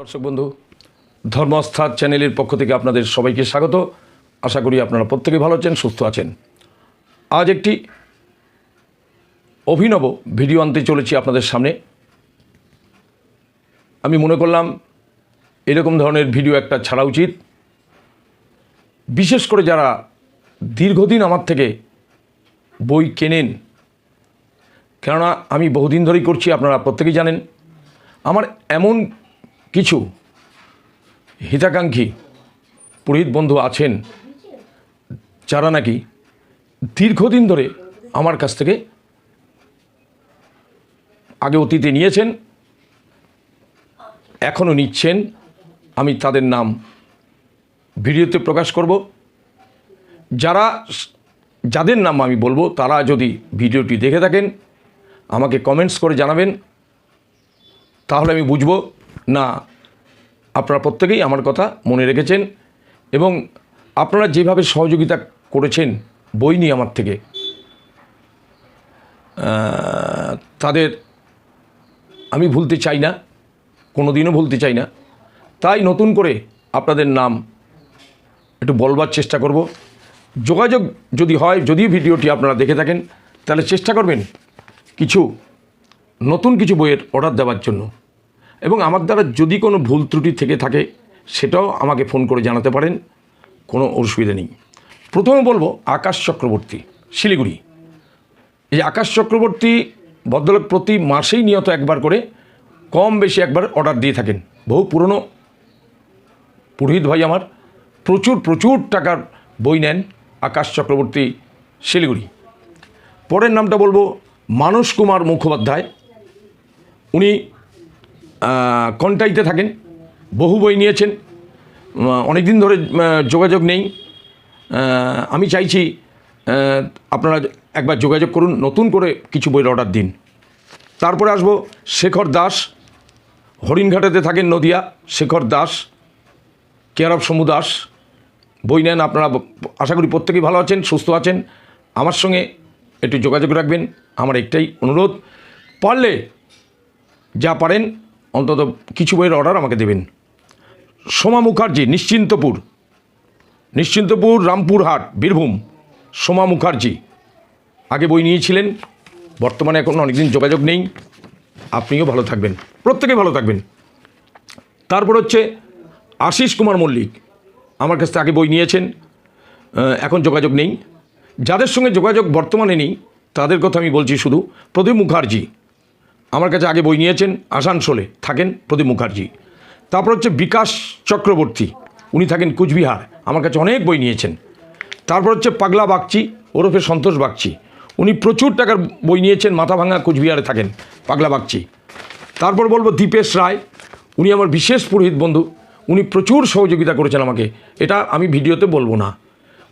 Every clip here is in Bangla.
দর্শক বন্ধু, ধর্মস্থান চ্যানেলের পক্ষ থেকে আপনাদের সবাইকে স্বাগত। আশা করি আপনারা প্রত্যেকে ভালো আছেন, সুস্থ আছেন। আজ একটি অভিনব ভিডিও আনতে চলেছি আপনাদের সামনে। আমি মনে করলাম, এরকম ধরনের ভিডিও একটা ছাড়া উচিত। বিশেষ করে যারা দীর্ঘদিন আমার থেকে বই কেনেন, কেননা আমি বহুদিন ধরেই করছি, আপনারা প্রত্যেকেই জানেন। আমার এমন কিছু হিতাকাঙ্ক্ষী পুরোহিত বন্ধু আছেন, যারা নাকি দীর্ঘদিন ধরে আমার কাছ থেকে আগে অতীতে নিয়েছেন, এখনও নিচ্ছেন। আমি তাদের নাম ভিডিওতে প্রকাশ করব। যারা যাদের নাম আমি বলব, তারা যদি ভিডিওটি দেখে থাকেন, আমাকে কমেন্টস করে জানাবেন, তাহলে আমি বুঝব, না আপনারা প্রত্যেকেই আমার কথা মনে রেখেছেন এবং আপনারা যেভাবে সহযোগিতা করেছেন বই নিয়ে আমার থেকে তাদের আমি ভুলতে চাই না কোনো দিনও ভুলতে চাই না। তাই নতুন করে আপনাদের নাম একটু বলবার চেষ্টা করব। যোগাযোগ যদি হয় যদি ভিডিওটি আপনারা দেখে থাকেন, তাহলে চেষ্টা করবেন কিছু, নতুন কিছু বইয়ের অর্ডার দেওয়ার জন্য। এবং আমার দ্বারা যদি কোনো ভুল ত্রুটি থেকে থাকে, সেটাও আমাকে ফোন করে জানাতে পারেন, কোনো অসুবিধা নেই। প্রথমে বলব আকাশ চক্রবর্তী, শিলিগুড়ি। এই আকাশ চক্রবর্তী ভদ্রলোক প্রতি মাসেই নিয়ত একবার করে কম বেশি একবার অর্ডার দিয়ে থাকেন। বহু পুরনো পুরোহিত ভাই আমার প্রচুর প্রচুর টাকার বই নেন আকাশ চক্রবর্তী, শিলিগুড়ি। পরের নামটা বলব মানস কুমার মুখোপাধ্যায়। উনি কন্টাইতে থাকেন, বহু বই নিয়েছেন অনেক দিন ধরে যোগাযোগ নেই। আমি চাইছি আপনারা একবার যোগাযোগ করুন, নতুন করে কিছু বইয়ের অর্ডার দিন। তারপরে আসব শেখর দাস, হরিণঘাটাতে থাকেন নদিয়া, শেখর দাস, কেয়ার অফ সমু দাস। বই নেন আপনারা, আশা করি প্রত্যেকেই ভালো আছেন, সুস্থ আছেন। আমার সঙ্গে একটু যোগাযোগ রাখবেন। আমার একটাই অনুরোধ, পারলে যা পারেন অন্তত কিছু বইয়ের অর্ডার আমাকে দেবেন। সোমা মুখার্জি, নিশ্চিন্তপুর। নিশ্চিন্তপুর, রামপুরহাট, বীরভূম। সোমা মুখার্জি। আগে বই নিয়েছিলেন, বর্তমানে এখন অনেকদিন যোগাযোগ নেই। আপনিও ভালো থাকবেন, প্রত্যেকে ভালো থাকবেন। তারপর হচ্ছে আশিস কুমার মল্লিক, আমার কাছ থেকে আগে বই নিয়েছেন এখন যোগাযোগ নেই। যাদের সঙ্গে যোগাযোগ বর্তমানে নেই, তাদের কথা আমি বলছি শুধু প্রদীপ মুখার্জি। আমার কাছে আগে বই নিয়েছেন, আসানসোলে থাকেন প্রদীপ মুখার্জি। তারপর হচ্ছে বিকাশ চক্রবর্তী, উনি থাকেন কুচবিহার, আমার কাছে অনেক বই নিয়েছেন। তারপর হচ্ছে পাগলা বাগচি, ওরফে সন্তোষ বাগচি, উনি প্রচুর টাকার বই নিয়েছেন, মাথা ভাঙা কুচবিহারে থাকেন পাগলা বাগচি। তারপর বলব দীপেশ রায়, উনি আমার বিশেষ পুরোহিত বন্ধু, উনি প্রচুর সহযোগিতা করেছেন আমাকে, এটা আমি ভিডিওতে বলব না।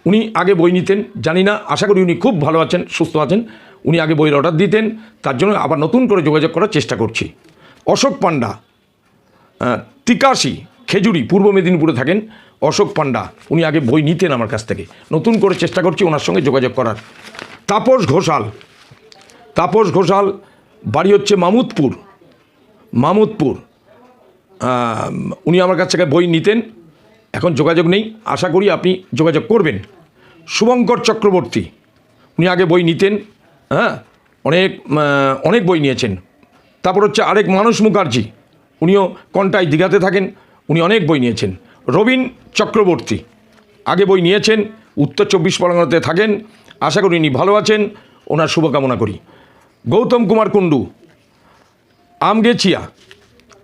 উনি আগে বই নিতেন, জানি না, আশা করি উনি খুব ভালো আছেন, সুস্থ আছেন উনি আগে বইয়ের অর্ডার দিতেন, তার জন্য আবার নতুন করে যোগাযোগ করার চেষ্টা করছি। অশোক পান্ডা তিকাশি, খেজুরি, পূর্ব মেদিনীপুরে থাকেন অশোক পান্ডা উনি আগে বই নিতেন আমার কাছ থেকে। নতুন করে চেষ্টা করছি ওনার সঙ্গে যোগাযোগ করার। তাপস ঘোষাল তাপস ঘোষাল, বাড়ি হচ্ছে মামুদপুর মামুদপুর। উনি আমার কাছ থেকে বই নিতেন, এখন যোগাযোগ নেই। আশা করি আপনি যোগাযোগ করবেন। শুভঙ্কর চক্রবর্তী, উনি আগে বই নিতেন হ্যাঁ? অনেক অনেক বই নিয়েছেন। তারপর হচ্ছে আরেক মানুষ মুখার্জি। উনিও কন্টাই দীঘাতে থাকেন, উনি অনেক বই নিয়েছেন। রবীন চক্রবর্তী। আগে বই নিয়েছেন, উত্তর চব্বিশ পরগনাতে থাকেন, আশা করি উনি ভালো আছেন, ওনার শুভকামনা করি। গৌতম কুমার কুণ্ডু আমগেচিয়া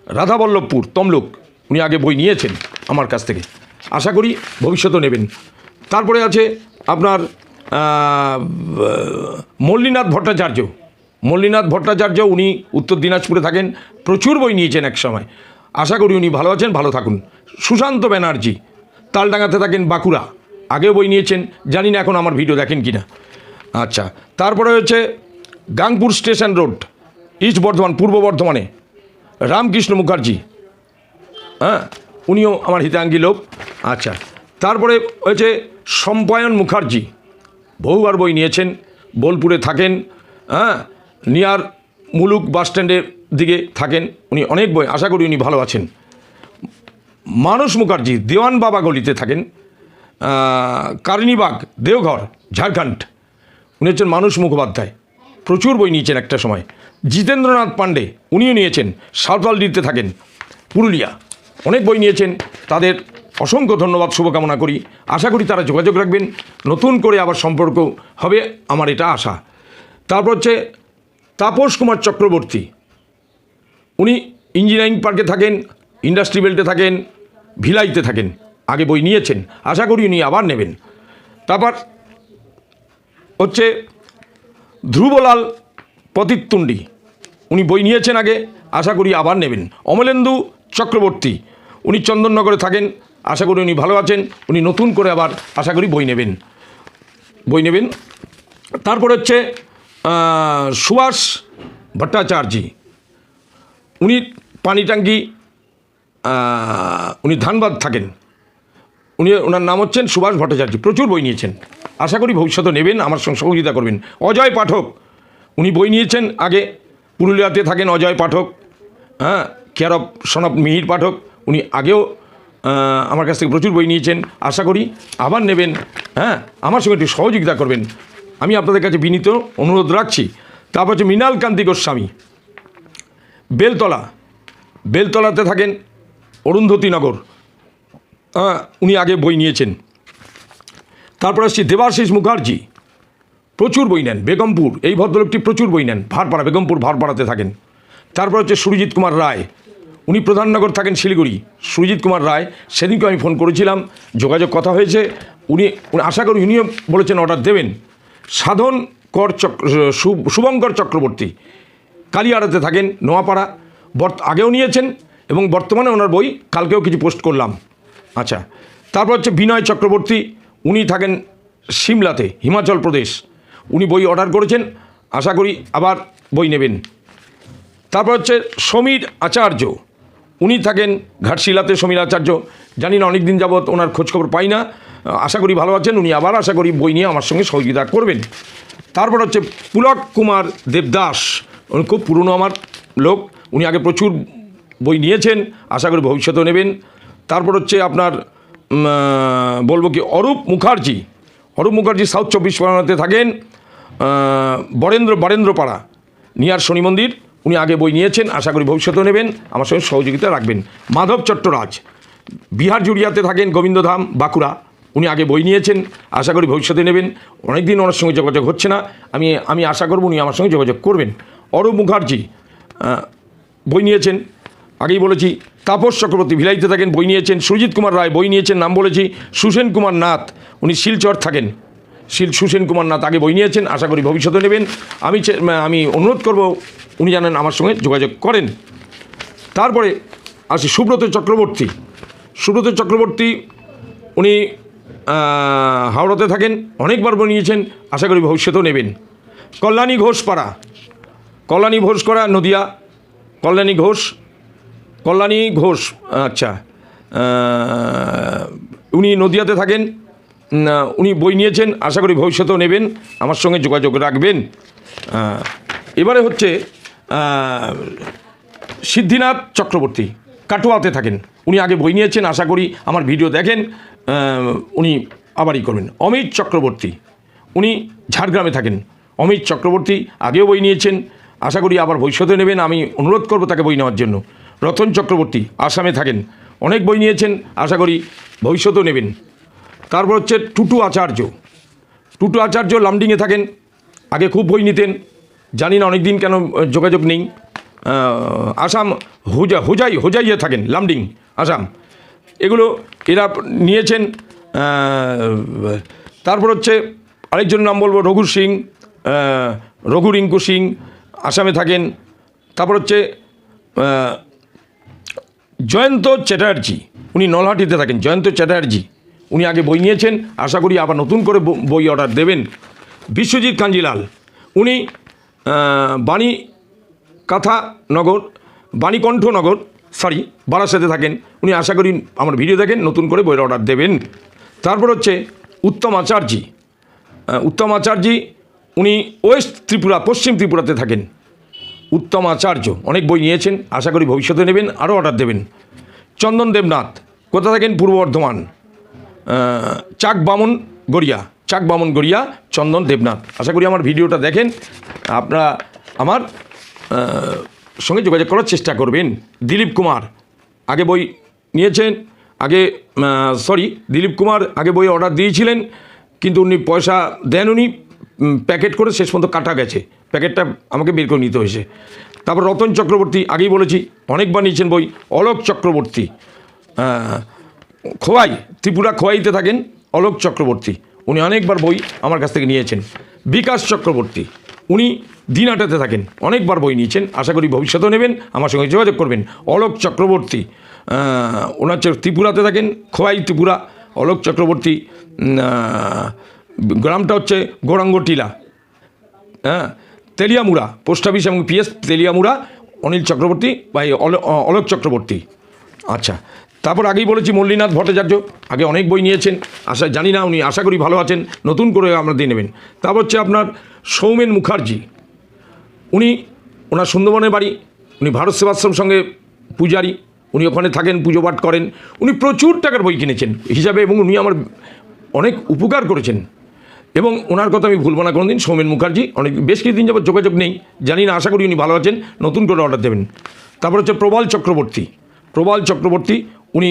রাধাবল্লভপুর, তমলুক, উনি আগে বই নিয়েছেন আমার কাছ থেকে। আশা করি ভবিষ্যতেও নেবেন। তারপরে আছে আপনার মল্লিনাথ ভট্টাচার্য। মল্লিনাথ ভট্টাচার্য উনি উত্তর দিনাজপুরে থাকেন, প্রচুর বই নিয়েছেন এক সময়। আশা করি উনি ভালো আছেন, ভালো থাকুন। সুশান্ত ব্যানার্জি, তালডাঙ্গাতে থাকেন বাঁকুড়া। আগেও বই নিয়েছেন, জানি না এখন আমার ভিডিও দেখেন কি না আচ্ছা তারপরে হচ্ছে Gangpur station road, east Bardhaman, পূর্ব বর্ধমানে। রামকৃষ্ণ মুখার্জি হ্যাঁ উনিও আমার হিতাঙ্গী লোক। আচ্ছা তারপরে হয়েছে সম্পায়ন মুখার্জি বহুবার বই নিয়েছেন, বোলপুরে থাকেন হ্যাঁ নিয়ার মুলুক বাস স্ট্যান্ডের দিকে থাকেন, উনি অনেক বই, আশা করি উনি ভালো আছেন। মানস মুখার্জি দেওয়ান বাবা গলিতে থাকেন কারণীবাগ, দেওঘর, ঝাড়খণ্ড। উনি হচ্ছেন মানুষ মুখোপাধ্যায়। প্রচুর বই নিয়েছেন একটা সময়। জিতেন্দ্রনাথ পাণ্ডে, উনিও নিয়েছেন সাঁওতালডিতে থাকেন, পুরুলিয়া। অনেক বই নিয়েছেন, তাদের অসংখ্য ধন্যবাদ, শুভকামনা করি। আশা করি তারা যোগাযোগ রাখবেন। নতুন করে আবার সম্পর্ক হবে আমার এটা আশা। তারপর হচ্ছে তাপস কুমার চক্রবর্তী। উনি ইঞ্জিনিয়ারিং পার্কে থাকেন, ইন্ডাস্ট্রি বেল্টে থাকেন, ভিলাইতে থাকেন। আগে বই নিয়েছেন। আশা করি উনি আবার নেবেন। তারপর হচ্ছে ধ্রুবলাল পতিতুণ্ডি উনি বই নিয়েছেন আগে। আশা করি আবার নেবেন। অমলেন্দু চক্রবর্তী। উনি চন্দননগরে থাকেন। আশা করি উনি ভালো আছেন। উনি নতুন করে আবার আশা করি বই নেবেন। বই নেবেন। তারপর হচ্ছে সুভাষ ভট্টাচার্যী। উনি পানি ট্যাঙ্কি উনি ধানবাদ থাকেন। উনি, ওনার নাম হচ্ছেন সুভাষ ভট্টাচার্য। প্রচুর বই নিয়েছেন। আশা করি ভবিষ্যতে নেবেন, আমার সঙ্গে সহযোগিতা করবেন। অজয় পাঠক, উনি বই নিয়েছেন আগে। পুরুলিয়াতে থাকেন অজয় পাঠক হ্যাঁ কেয়ার সনব মিহির পাঠক, উনি আগেও আমার কাছ থেকে প্রচুর বই নিয়েছেন। আশা করি আবার নেবেন। হ্যাঁ আমার সঙ্গে একটু সহযোগিতা করবেন। আমি আপনাদের কাছে বিনীত অনুরোধ রাখছি। তারপর হচ্ছে মৃণাল কান্তি গোস্বামী। বেলতলা। বেলতলাতে থাকেন অরুন্ধতী নগর। আহ, উনি আগে বই নিয়েছেন। তারপর আসছি দেবাশিস মুখার্জি। প্রচুর বই নেন। বেগমপুর। এই ভদ্রলোকটি প্রচুর বই নেন। ভারপাড়া বেগমপুর ভারপাড়াতে থাকেন। তারপর হচ্ছে সুরজিৎ কুমার রায়। উনি প্রধাননগর থাকেন শিলিগুড়ি। সুরজিৎ কুমার রায়, সেদিনকে আমি ফোন করেছিলাম, যোগাযোগ কথা হয়েছে। উনি উনি আশা করি উনিও বলেছেন অর্ডার দেবেন। সাধন কর চক্র শুভঙ্কর চক্রবর্তী, কালিয়াড়াতে থাকেন, নোয়াপাড়া। বর্ত, আগেও নিয়েছেন এবং বর্তমানে ওনার বই কালকেও কিছু পোস্ট করলাম। আচ্ছা তারপর হচ্ছে বিনয় চক্রবর্তী, উনি থাকেন সিমলাতে, হিমাচল প্রদেশ। উনি বই অর্ডার করেছেন, আশা করি আবার বই নেবেন। তারপর হচ্ছে সমীর আচার্য উনি থাকেন ঘাটশিলাতে সমীর আচার্য জানি না অনেক দিন যাবৎ ওনার খোঁজখবর পাই না। আশা করি ভালো আছেন, উনি আবার আশা করি বই নিয়ে আমার সঙ্গে সহযোগিতা করবেন। তারপর হচ্ছে পুলক কুমার দেবদাস, উনি খুব পুরনো আমার লোক। উনি আগে প্রচুর বই নিয়েছেন, আশা করি ভবিষ্যতেও নেবেন। তারপর হচ্ছে আপনার বলব কি, অরূপ মুখার্জি। অরূপ মুখার্জি সাউথ চব্বিশ পরগনাতে থাকেন। বরেন্দ্র, বরেন্দ্রপাড়া, নিয়ার শনি মন্দির। উনি আগে বই নিয়েছেন, আশা করি ভবিষ্যতেও নেবেন, আমার সঙ্গে সহযোগিতা রাখবেন। মাধব চট্টরাজ, বিহার জুড়িয়াতে থাকেন গোবিন্দধাম বাঁকুড়া। উনি আগে বই নিয়েছেন, আশা করি ভবিষ্যতে নেবেন। অনেকদিন ওনার সঙ্গে যোগাযোগ হচ্ছে না, আমি আমি আশা করব উনি আমার সঙ্গে যোগাযোগ করবেন। অরূপ মুখার্জি বই নিয়েছেন, আগেই বলেছি, তাপস চক্রবর্তী ভিলাইতে থাকেন, বই নিয়েছেন সুজিত কুমার রায় বই নিয়েছেন, নাম বলেছি সুসেন কুমার নাথ, উনি শিলচর থাকেন। শিল সুসেন কুমার নাথ আগে বই নিয়েছেন, আশা করি ভবিষ্যতে নেবেন। আমি আমি অনুরোধ করব, উনি জানেন আমার সঙ্গে যোগাযোগ করেন। তারপরে আসি সুব্রত চক্রবর্তী। সুব্রত চক্রবর্তী, উনি হাওড়াতে থাকেন, অনেকবার বই নিয়েছেন, আশা করি ভবিষ্যতেও নেবেন। কল্যাণী ঘোষপাড়া। কল্যাণী ঘোষ করা নদিয়া। কল্যাণী ঘোষ কল্যাণী ঘোষ আচ্ছা উনি নদিয়াতে থাকেন উনি বই নিয়েছেন, আশা করি ভবিষ্যতেও নেবেন, আমার সঙ্গে যোগাযোগ রাখবেন। এবারে হচ্ছে সিদ্ধিনাথ চক্রবর্তী, কাটোয়াতে থাকেন। উনি আগে বই নিয়েছেন, আশা করি আমার ভিডিও দেখেন উনি আবারই করবেন। অমিত চক্রবর্তী, উনি ঝাড়গ্রামে থাকেন। অমিত চক্রবর্তী আগেও বই নিয়েছেন, আশা করি আবার ভবিষ্যতে নেবেন, আমি অনুরোধ করব তাকে বই নেওয়ার জন্য। রতন চক্রবর্তী, আসামে থাকেন। অনেক বই নিয়েছেন, আশা করি ভবিষ্যতেও নেবেন। তারপর হচ্ছে টুটু আচার্য। টুটু আচার্য লামডিংয়ে থাকেন, আগে খুব বই নিতেন, জানি না অনেক দিন কেন যোগাযোগ নেই। আসাম হোজা, হোজাই, হোজাইয়ে থাকেন লামডিং, আসাম। এগুলো এরা নিয়েছেন তারপর হচ্ছে আরেকজন নাম বলব, রঘু সিং রঘু রিঙ্কু সিং, আসামে থাকেন। তারপর হচ্ছে জয়ন্ত চ্যাটার্জি, উনি নলহাটিতে থাকেন, জয়ন্ত চ্যাটার্জি। উনি আগে বই নিয়েছেন। আশা করি আবার নতুন করে বই অর্ডার দেবেন। বিশ্বজিৎ কাঞ্জিলাল, উনি বাণী কাথা নগর, বাণীকণ্ঠ নগর সরি বারাসাতে থাকেন। উনি আশা করি আমার ভিডিও দেখেন, নতুন করে বইয়ের অর্ডার দেবেন। তারপর হচ্ছে উত্তম আচার্যি। উত্তম আচার্যি, উনি ওয়েস্ট ত্রিপুরা, পশ্চিম ত্রিপুরাতে থাকেন। উত্তম আচার্য, অনেক বই নিয়েছেন। আশা করি ভবিষ্যতে নেবেন, আরও অর্ডার দেবেন। চন্দন দেবনাথ, কোথা থাকেন? পূর্ব বর্ধমান। চাক বামন গড়িয়া, চাক বামন গড়িয়া চন্দন দেবনাথ। আশা করি আমার ভিডিওটা দেখেন, আপনারা আমার সঙ্গে যোগাযোগ করার চেষ্টা করবেন। দিলীপ কুমার, আগে বই নিয়েছেন, আগে সরি দিলীপ কুমার আগে বই অর্ডার দিয়েছিলেন, কিন্তু উনি পয়সা দেন উনি প্যাকেট করে শেষ পর্যন্ত কাটা গেছে। প্যাকেটটা আমাকে বের করে নিতে হয়েছে। তারপর রতন চক্রবর্তী, আগেই বলেছি, অনেকবার নিয়েছেন বই, অলোক চক্রবর্তী। খোয়াই, ত্রিপুরা খোয়াইতে থাকেন অলোক চক্রবর্তী। উনি অনেকবার বই আমার কাছ থেকে নিয়েছেন। বিকাশ চক্রবর্তী, উনি দিনাটাতে থাকেন, অনেকবার বই নিয়েছেন। আশা করি ভবিষ্যতেও নেবেন, আমার সঙ্গে যোগাযোগ করবেন। অলোক চক্রবর্তী ওনার হচ্ছে ত্রিপুরাতে থাকেন, খোয়াই ত্রিপুরা। অলোক চক্রবর্তী গ্রামটা হচ্ছে গৌরাঙ্গ টিলা হ্যাঁ তেলিয়ামুড়া, পোস্ট অফিস এবং পিএস তেলিয়ামুড়া, অনিল চক্রবর্তী বা অলোক চক্রবর্তী। আচ্ছা তারপর আগেই বলেছি মল্লীনাথ ভট্টাচার্য, আগে অনেক বই নিয়েছেন, আশা জানি না উনি, আশা করি ভালো আছেন, নতুন করে আমরা দিয়ে নেবেন। তারপর হচ্ছে আপনার সৌমেন মুখার্জি। উনি ওনার সুন্দরবনের বাড়ি, উনি ভারত সেবাশ্রম সঙ্গে পূজারি, উনি ওখানে থাকেন, পুজো পাঠ করেন। উনি প্রচুর টাকার বই কিনেছেন হিসাবে এবং উনি আমার অনেক উপকার করেছেন। এবং ওনার কথা আমি ভুলবো না কোনোদিন, সৌমেন মুখার্জি, অনেক বেশ কিছুদিন যাবত যোগাযোগ নেই, জানি না, আশা করি উনি ভালো আছেন, নতুন করে অর্ডার দেবেন। তারপর হচ্ছে প্রবাল চক্রবর্তী। প্রবাল চক্রবর্তী উনি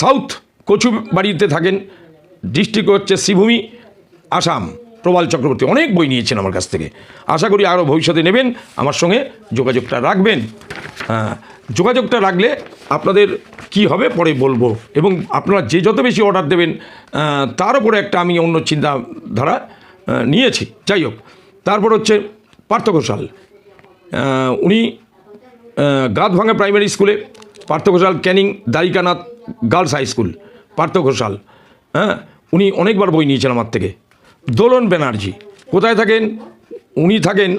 সাউথ কচু বাড়িতে থাকেন। ডিস্ট্রিক্ট হচ্ছে শ্রীভূমি আসাম প্রবাল চক্রবর্তী। অনেক বই নিয়েছেন আমার কাছ থেকে। আশা করি আরও ভবিষ্যতে নেবেন। আমার সঙ্গে যোগাযোগটা রাখবেন। হ্যাঁ, যোগাযোগটা রাখলে আপনাদের কি হবে পরে বলব। এবং আপনারা যে যত বেশি অর্ডার দেবেন তার উপরে একটা আমি অন্য চিন্তাধারা নিয়েছি। যাই হোক তারপর হচ্ছে পার্থ ঘোষাল। উনি গাঁতভাঙা প্রাইমারি স্কুলে Partha Ghoshal Canning Dwarikanath, girls high school, Partha Ghoshal হ্যাঁ? উনি অনেকবার বই নিয়েছেন আমার থেকে। দোলন ব্যানার্জি, কোথায় থাকেন? উনি থাকেন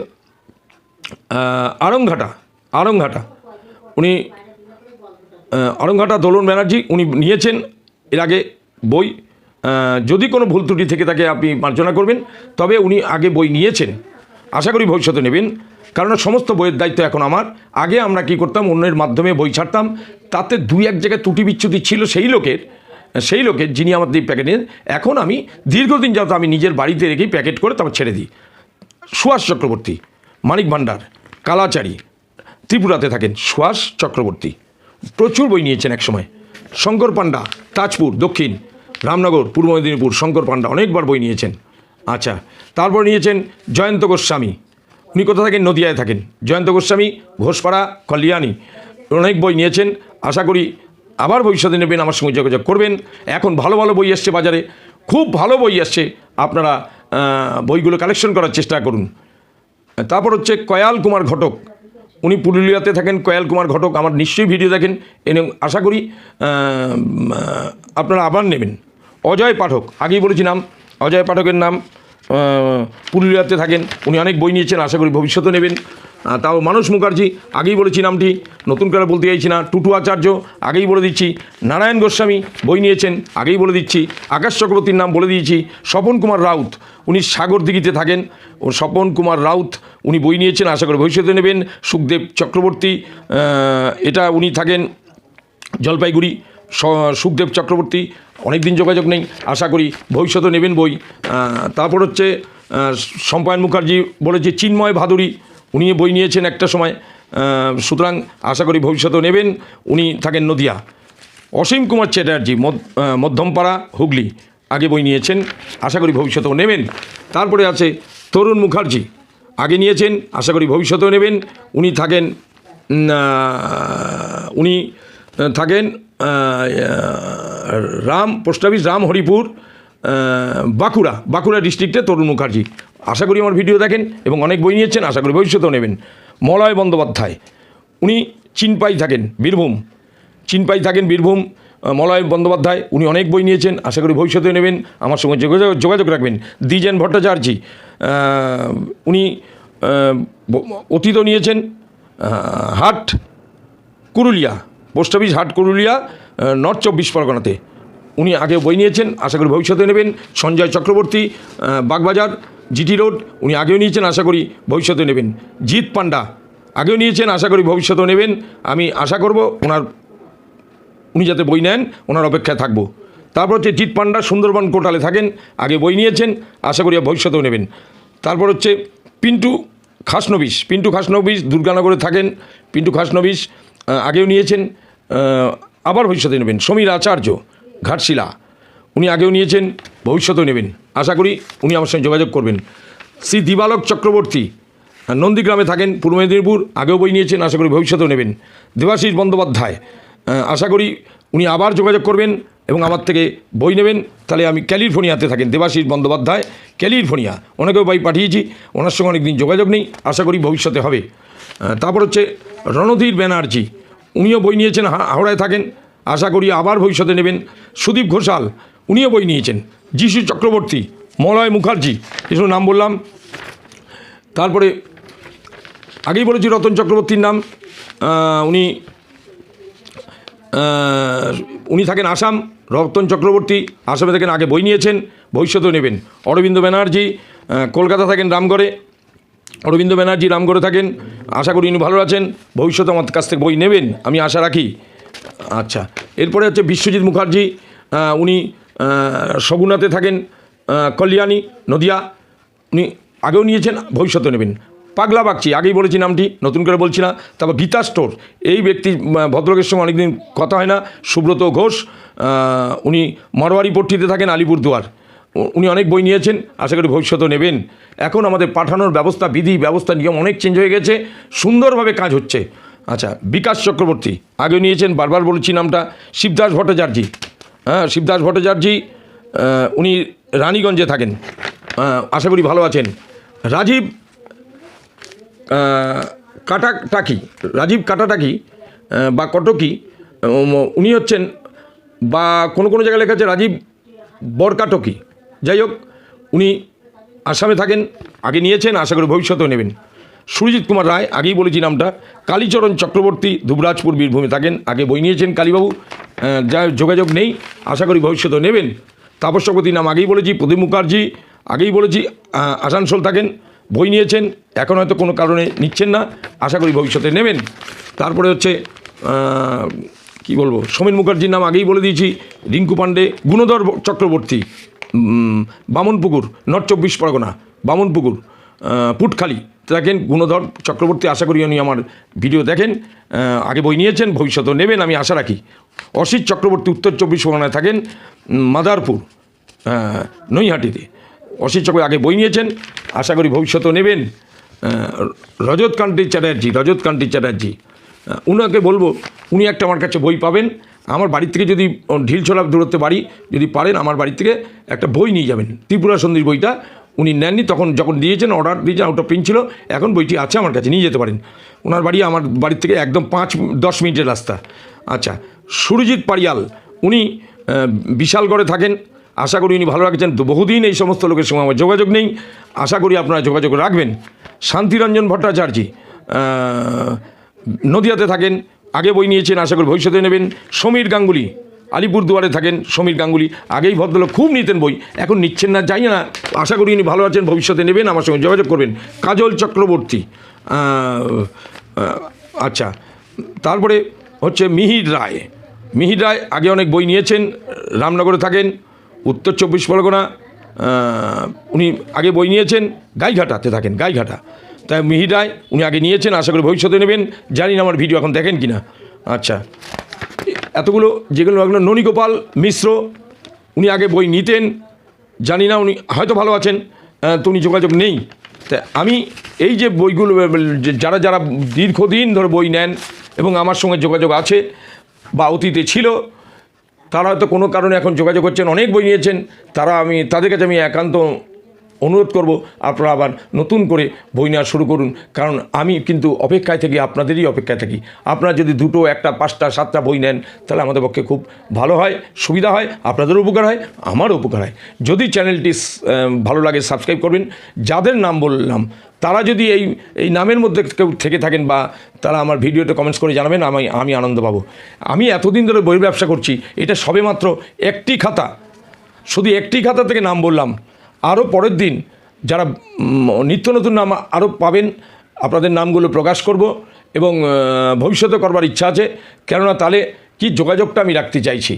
আরংঘাটা আরংঘাটা। উনি আরংঘাটা দোলন ব্যানার্জি, উনি নিয়েছেন এর আগে বই। যদি কোনো ভুল ত্রুটি থেকে থাকে, আপনি মার্জনা করবেন। তবে উনি আগে বই নিয়েছেন। আশা করি ভবিষ্যতে নেবেন। কারণ সমস্ত বইয়ের দায়িত্ব এখন আমার। আগে আমরা কি করতাম, অন্যের মাধ্যমে বই ছাড়তাম। তাতে দুই এক জায়গায় ত্রুটি বিচ্ছুতি ছিল সেই লোকের সেই লোকের যিনি আমাদের প্যাকেট নিয়ে, এখন আমি দীর্ঘদিন যাতে আমি নিজের বাড়িতে রেখেই প্যাকেট করে তারপর ছেড়ে দিই। সুভাষ চক্রবর্তী, মানিক ভান্ডার, কালাচারী, ত্রিপুরাতে থাকেন সুভাষ চক্রবর্তী। প্রচুর বই নিয়েছেন একসময় শঙ্কর পাণ্ডা, তাজপুর, দক্ষিণ, রামনগর, পূর্ব মেদিনীপুর, শঙ্কর পাণ্ডা অনেকবার বই নিয়েছেন। আচ্ছা তারপর নিয়েছেন জয়ন্ত গোস্বামী উনি কোথা থাকেন? নদিয়ায় থাকেন। জয়ন্ত গোস্বামী, ঘোষপাড়া, কল্যাণী। অনেক বই নিয়েছেন। আশা করি আবার ভবিষ্যতে নেবেন, আমার সঙ্গে যোগাযোগ করবেন। এখন ভালো ভালো বই আসছে বাজারে। খুব ভালো বই আসছে। আপনারা বইগুলো কালেকশন করার চেষ্টা করুন। তারপর হচ্ছে কয়াল কুমার ঘটক। উনি পুরুলিয়াতে থাকেন। কয়াল কুমার ঘটক আমার নিশ্চয়ই ভিডিও দেখেন। এনে আশা করি আপনারা আবার নেবেন। অজয় পাঠক, আগেই বলেছি নাম অজয় পাঠকের নাম পুরুলিয়াতে থাকেন। উনি অনেক বই নিয়েছেন, আশা করি ভবিষ্যতে নেবেন। তাও মানস মুখার্জি, আগেই বলেছি নামটি, নতুন করে বলতে চাইছি না, টুটু আচার্য, আগেই বলে দিচ্ছি, নারায়ণ গোস্বামী বই নিয়েছেন, আগেই বলে দিচ্ছি, আকাশ চক্রবর্তীর নাম বলে দিয়েছি, স্বপন কুমার রাউত, উনি সাগর দিঘিতে থাকেন, ও স্বপন কুমার রাউত উনি বই নিয়েছেন, আশা করি ভবিষ্যতে নেবেন, সুখদেব চক্রবর্তী এটা উনি থাকেন, জলপাইগুড়ি সুখদেব চক্রবর্তী অনেক দিন যোগাযোগ নেই, আশা করি ভবিষ্যতে নেবেন বই। তারপর হচ্ছে সম্পায়ন মুখার্জি বলেছে চিন্ময় ভাদুরী, উনি বই নিয়েছেন একটা সময়। সুতরাং আশা করি ভবিষ্যতেও নেবেন, উনি থাকেন নদিয়া। অসীম কুমার চ্যাটার্জি মধ্য- মধ্যমপাড়া, হুগলি, আগে বই নিয়েছেন, আশা করি ভবিষ্যতেও নেবেন। তারপরে আছে তরুণ মুখার্জি, আগে নিয়েছেন, আশা করি ভবিষ্যতেও নেবেন, উনি থাকেন উনি থাকেন রাম, পোস্ট অফিস রাম হরিপুর বাঁকুড়া বাঁকুড়া ডিস্ট্রিক্টে তরুণ মুখার্জি। আশা করি আমার ভিডিও দেখেন এবং অনেক বই নিয়েছেন, আশা করি ভবিষ্যতেও নেবেন। মলয় বন্দ্যোপাধ্যায়, উনি চিনপাই থাকেন, বীরভূম। চিনপাই থাকেন, বীরভূম মলয় বন্দ্যোপাধ্যায়, উনি অনেক বই নিয়েছেন, আশা করি ভবিষ্যতে নেবেন। আমার সঙ্গে যোগাযোগ যোগাযোগ রাখবেন। দ্বিজেন ভট্টাচার্য উনি অতীত নিয়েছেন হাট কুরুলিয়া, পোস্ট অফিস হাট কুরুলিয়া নর্থ চব্বিশ পরগনাতে। উনি আগে বই নিয়েছেন, আশা করি ভবিষ্যতে নেবেন। সঞ্জয় চক্রবর্তী বাগবাজার, জিটি রোড, উনি আগেও নিয়েছেন, আশা করি ভবিষ্যতে নেবেন। জিৎ পান্ডা আগেও নিয়েছেন, আশা করি ভবিষ্যতেও নেবেন। আমি আশা করব ওনার, উনি যাতে বই নেন, ওনার অপেক্ষায় থাকব। তারপর হচ্ছে জিৎ পান্ডা সুন্দরবন কোটালে থাকেন, আগে বই নিয়েছেন, আশা করি ভবিষ্যতেও নেবেন। তারপর হচ্ছে পিন্টু খাসনবিশ পিন্টু খাসনবিশ দুর্গানগরে থাকেন, পিন্টু খাসনবিশ আগেও নিয়েছেন আবার ভবিষ্যতে নেবেন। সমীর আচার্য, ঘাটশিলা। উনি আগেও নিয়েছেন, ভবিষ্যতেও নেবেন। আশা করি উনি আমার সঙ্গে যোগাযোগ করবেন। শ্রী দিবালক চক্রবর্তী, নন্দীগ্রামে থাকেন, পূর্ব মেদিনীপুর, আগেও বই নিয়েছেন, আশা করি ভবিষ্যতেও নেবেন। দেবাশিস বন্দ্যোপাধ্যায় আশা করি উনি আবার যোগাযোগ করবেন এবং আমার থেকে বই নেবেন। তাহলে আমি ক্যালিফোর্নিয়াতে থাকেন, দেবাশিস বন্দ্যোপাধ্যায়, ক্যালিফোর্নিয়া। ওনাকেও বই পাঠিয়েছি, ওনার সঙ্গে অনেকদিন যোগাযোগ নেই, আশা করি ভবিষ্যতে হবে। তারপর হচ্ছে রণধীর ব্যানার্জি উনিও বই নিয়েছেন হাওড়ায় থাকেন। আশা করি আবার ভবিষ্যতে নেবেন। সুদীপ ঘোষাল, উনিও বই নিয়েছেন। যিশু চক্রবর্তী, মলয় মুখার্জি এসব নাম বললাম। তারপরে আগেই বলেছি রতন চক্রবর্তীর নাম। উনি উনি থাকেন আসাম, রতন চক্রবর্তী, আসামে থাকেন, আগে বই নিয়েছেন, ভবিষ্যতেও নেবেন। অরবিন্দ ব্যানার্জি কলকাতা থাকেন রামগড়ে। অরবিন্দ ব্যানার্জি রামগড়ে থাকেন। আশা করি উনি ভালো আছেন। ভবিষ্যতে আমার কাছ থেকে বই নেবেন আমি আশা রাখি। আচ্ছা এরপরে হচ্ছে বিশ্বজিৎ মুখার্জি উনি সগুনাতে থাকেন কল্যাণী নদিয়া। উনি আগেও নিয়েছেন ভবিষ্যতে নেবেন। পাগলা বাগচি আগেই বলেছি নামটি নতুন করে বলছি না। তারপর গীতা স্টোর এই ব্যক্তি আহ, ভদ্রলোকের সঙ্গে অনেকদিন কথা হয় না। সুব্রত ঘোষ উনি মারোয়ারি পট্টিতে থাকেন আলিপুরদুয়ার। উনি অনেক বই নিয়েছেন, আশা করি ভবিষ্যতেও নেবেন। এখন আমাদের পাঠানোর ব্যবস্থা, বিধি, ব্যবস্থা, নিয়ম অনেক চেঞ্জ হয়ে গেছে, সুন্দরভাবে কাজ হচ্ছে। আচ্ছা বিকাশ চক্রবর্তী আগে নিয়েছেন, বারবার বলেছি নামটা, শিবদাস ভট্টাচার্যী। হ্যাঁ শিবদাস ভট্টাচার্যী উনি রানীগঞ্জে থাকেন। আশা করি ভালো আছেন। রাজীব কাটাটাকি রাজীব কাটাটাকি বা কটকি উনি হচ্ছেন, বা কোনো কোনো জায়গায় লেখা আছে, রাজীব বরকাটকি। যাই হোক, উনি আসামে থাকেন, আগে নিয়েছেন, আশা করি ভবিষ্যতেও নেবেন। সুরজিৎ কুমার রায়, আগেই বলেছি নামটা, কালীচরণ চক্রবর্তী ধুবরাজপুর বীরভূমে থাকেন, আগে বই নিয়েছেন কালীবাবু যা যোগাযোগ নেই, আশা করি ভবিষ্যতেও নেবেন। তাপস্যপতি নাম আগেই বলেছি, প্রদীপ মুখার্জি, আগেই বলেছি আসানসোল থাকেন, বই নিয়েছেন, এখন হয়তো কোনো কারণে নিচ্ছেন না, আশা করি ভবিষ্যতে নেবেন। তারপরে হচ্ছে কি বলব, সোমেন মুখার্জির নাম আগেই বলে দিয়েছি, রিঙ্কু পাণ্ডে, গুণধর চক্রবর্তী। বামনপুকুর নর্থ চব্বিশ পরগনা, বামনপুকুর পুটখালি। দেখেন, গুণধর চক্রবর্তী, আশা করি উনি আমার ভিডিও দেখেন আগে বই নিয়েছেন, ভবিষ্যতেও নেবেন, আমি আশা রাখি। অসিত চক্রবর্তী, উত্তর চব্বিশ পরগনায় থাকেন মাদারপুর নৈহাটিতে। অসিত চক্রবর্তী আগে বই নিয়েছেন, আশা করি ভবিষ্যতেও নেবেন রজতকান্তি রজত কান্তি চ্যাটার্জি। রজত কান্তি চ্যাটার্জি উনাকে বলব, উনি একটা আমার কাছে বই পাবেন আমার বাড়ির থেকে যদি ঢিলছলা দূরত্বে বাড়ি যদি পারেন, আমার বাড়ির থেকে একটা বই নিয়ে যাবেন। ত্রিপুরা সন্ধির বইটা উনি নেননি, তখন যখন দিয়েছেন অর্ডার দিয়েছেন আউট অফ প্রিন্ট ছিল, এখন বইটি আছে আমার কাছে, নিয়ে যেতে পারেন। ওনার বাড়ি আমার বাড়ির থেকে একদম পাঁচ, দশ মিনিটের রাস্তা। আচ্ছা সুরজিৎ পারিয়াল, উনি বিশালগড়ে থাকেন। আশা করি উনি ভালো রাখছেন। বহুদিন এই সমস্ত লোকের সঙ্গে আমার যোগাযোগ নেই। আশা করি আপনারা যোগাযোগ রাখবেন। শান্তিরঞ্জন ভট্টাচার্য নদিয়াতে থাকেন। আগে বই নিয়েছেন, আশা করি ভবিষ্যতে নেবেন, সমীর গাঙ্গুলি। আলিপুরদুয়ারে থাকেন সমীর গাঙ্গুলি। আগেই ভদ্রলোক খুব নিতেন বই। এখন নিচ্ছেন না, জানি না। আশা করি উনি ভালো আছেন, ভবিষ্যতে নেবেন, আমার সঙ্গে যোগাযোগ করবেন। কাজল চক্রবর্তী। আচ্ছা। তারপরে হচ্ছে মিহির রায়। মিহির রায় আগে অনেক বই নিয়েছেন, রামনগরে থাকেন, উত্তর চব্বিশ পরগনা। উনি আগে বই নিয়েছেন, গাইঘাটাতে থাকেন, গাইঘাটা। তাই মিহির রায় উনি আগে নিয়েছেন, আশা করি ভবিষ্যতে নেবেন। জানি না আমার ভিডিও এখন দেখেন কি না আচ্ছা। এতগুলো যেগুলো লাগল, ননীগোপাল মিশ্র, উনি আগে বই নিতেন। জানি না উনি হয়তো ভালো আছেন তো উনি যোগাযোগ নেই। তা আমি এই যে বইগুলো যারা যারা দীর্ঘদিন ধরে বই নেন এবং আমার সঙ্গে যোগাযোগ আছে বা অতীতে ছিল, তারা হয়তো কোনো কারণে এখন যোগাযোগ করছেন, অনেক বই নিয়েছেন। তারা আমি, তাদের কাছে আমি একান্ত অনুরোধ করব, আপনারা আবার নতুন করে বই নেওয়া শুরু করুন। কারণ আমি কিন্তু অপেক্ষায় থাকি, আপনাদেরই অপেক্ষায় থাকি। আপনারা যদি দুটো, একটা, পাঁচটা, সাতটা বই নেন, তাহলে আমাদের পক্ষে খুব ভালো হয়, সুবিধা হয়, আপনাদেরও উপকার হয়, আমারও উপকার হয়। যদি চ্যানেলটি ভালো লাগে, সাবস্ক্রাইব করবেন। যাদের নাম বললাম, তারা যদি এই এই নামের মধ্যে কেউ থেকে থাকেন বা তারা আমার ভিডিওতে কমেন্টস করে জানাবেন, আমি আমি আনন্দ পাবো। আমি এতদিন ধরে বই ব্যবসা করছি, এটা সবেমাত্র একটি খাতা। শুধু একটি খাতা থেকে নাম বললাম আরও পরের দিন যারা নিত্য নতুন নাম আরও পাবেন আপনাদের নামগুলো প্রকাশ করব এবং ভবিষ্যতে করবার ইচ্ছা আছে। কেননা তাহলে কি যোগাযোগটা আমি রাখতে চাইছি।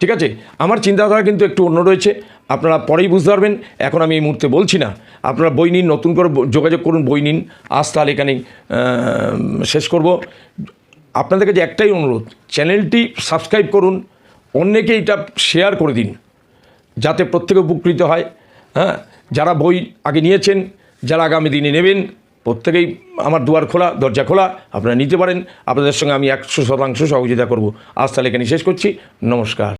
ঠিক আছে? আমার চিন্তাধারা কিন্তু একটু অন্য রয়েছে। আপনারা পরেই বুঝতে পারবেন। এখন আমি এই মুহূর্তে বলছি না। আপনারা বই নিন নতুন করে যোগাযোগ করুন বই নিন। আজ তাহলে এখানেই আহ, শেষ করব। আপনাদের কাছে একটাই অনুরোধ চ্যানেলটি সাবস্ক্রাইব করুন অন্যকে এটা শেয়ার করে দিন যাতে প্রত্যেকে উপকৃত হয়। হ্যাঁ? যারা বই আগে নিয়েছেন, যারা আগামী দিনে নেবেন, প্রত্যেকেই আমার দুয়ার খোলা, দরজা খোলা, আপনারা নিতে পারেন। আপনাদের সঙ্গে আমি একশো শতাংশ সহযোগিতা করব। আজ তাহলে এখানে শেষ করছি। নমস্কার।